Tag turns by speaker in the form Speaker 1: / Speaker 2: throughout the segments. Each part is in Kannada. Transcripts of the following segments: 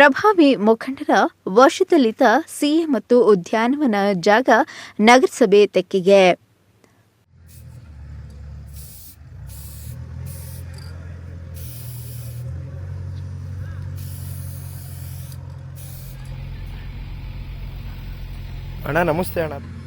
Speaker 1: ಪ್ರಭಾವಿ ಮುಖಂಡರ ವಶದಲ್ಲಿದ್ದ ಸಿಎ ಮತ್ತು ಉದ್ಯಾನವನ ಜಾಗ ನಗರಸಭೆ ತೆಕ್ಕಿಗೆ.
Speaker 2: ಅಣ್ಣ ನಮಸ್ತೆ ಅಣ್ಣ.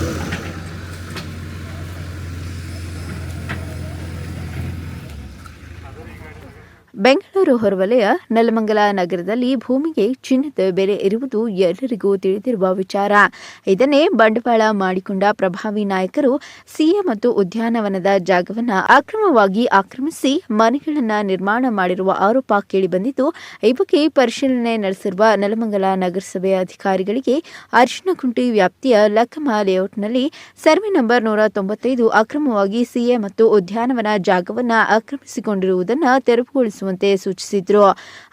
Speaker 2: Thank you.
Speaker 1: ಬೆಂಗಳೂರು ಹೊರವಲಯ ನೆಲಮಂಗಲ ನಗರದಲ್ಲಿ ಭೂಮಿಗೆ ಚಿನ್ನದ ಬೆಲೆ ಇರುವುದು ಎಲ್ಲರಿಗೂ ತಿಳಿದಿರುವ ವಿಚಾರ. ಇದನ್ನೇ ಬಂಡವಾಳ ಮಾಡಿಕೊಂಡ ಪ್ರಭಾವಿ ನಾಯಕರು ಸಿಎ ಮತ್ತು ಉದ್ಯಾನವನದ ಜಾಗವನ್ನು ಅಕ್ರಮವಾಗಿ ಆಕ್ರಮಿಸಿ ಮನೆಗಳನ್ನು ನಿರ್ಮಾಣ ಮಾಡಿರುವ ಆರೋಪ ಕೇಳಿಬಂದಿದ್ದು, ಈ ಬಗ್ಗೆ ಪರಿಶೀಲನೆ ನಡೆಸಿರುವ ನೆಲಮಂಗಲ ನಗರಸಭೆ ಅಧಿಕಾರಿಗಳಿಗೆ ಅರಿಶಿನಗುಂಟಿ ವ್ಯಾಪ್ತಿಯ ಲಕ್ಕಮ ಲೇಔಟ್ನಲ್ಲಿ ಸರ್ವೆ ನಂಬರ್ ನೂರ ತೊಂಬತ್ತೈದು ಅಕ್ರಮವಾಗಿ ಸಿಎ ಮತ್ತು ಉದ್ಯಾನವನ ಜಾಗವನ್ನು ಆಕ್ರಮಿಸಿಕೊಂಡಿರುವುದನ್ನು ತೆರವುಗೊಳಿಸುವಂತೆ ಸೂಚಿಸಿದ್ರು.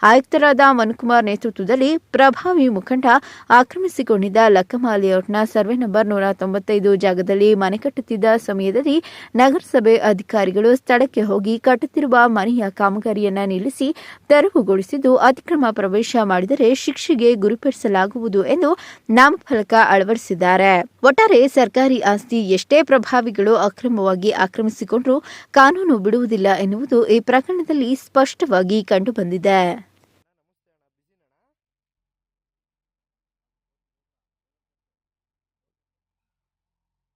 Speaker 1: ಆಯುಕ್ತರಾದ ಮನುಕುಮಾರ್ ನೇತೃತ್ವದಲ್ಲಿ ಪ್ರಭಾವಿ ಮುಖಂಡ ಆಕ್ರಮಿಸಿಕೊಂಡಿದ್ದ ಲಕ್ಕಮ ಲೇಔಟ್ನ ಸರ್ವೆ ನಂಬರ್ ನೂರ ತೊಂಬತ್ತೈದು ಜಾಗದಲ್ಲಿ ಮನೆ ಕಟ್ಟುತ್ತಿದ್ದ ಸಮಯದಲ್ಲಿ ನಗರಸಭೆ ಅಧಿಕಾರಿಗಳು ಸ್ಥಳಕ್ಕೆ ಹೋಗಿ ಕಟ್ಟುತ್ತಿರುವ ಮನೆಯ ಕಾಮಗಾರಿಯನ್ನ ನಿಲ್ಲಿಸಿ ತೆರವುಗೊಳಿಸಿದ್ದು, ಅತಿಕ್ರಮ ಪ್ರವೇಶ ಮಾಡಿದರೆ ಶಿಕ್ಷೆಗೆ ಗುರಿಪಡಿಸಲಾಗುವುದು ಎಂದು ನಾಮಫಲಕ ಅಳವಡಿಸಿದ್ದಾರೆ. ಒಟ್ಟಾರೆ ಸರ್ಕಾರಿ ಆಸ್ತಿ ಎಷ್ಟೇ ಪ್ರಭಾವಿಗಳು ಅಕ್ರಮವಾಗಿ ಆಕ್ರಮಿಸಿಕೊಂಡರೂ ಕಾನೂನು ಬಿಡುವುದಿಲ್ಲ ಎನ್ನುವುದು ಈ ಪ್ರಕರಣದಲ್ಲಿ ಸ್ಪಷ್ಟವಾಗಿ ಕಂಡುಬಂದಿದೆ.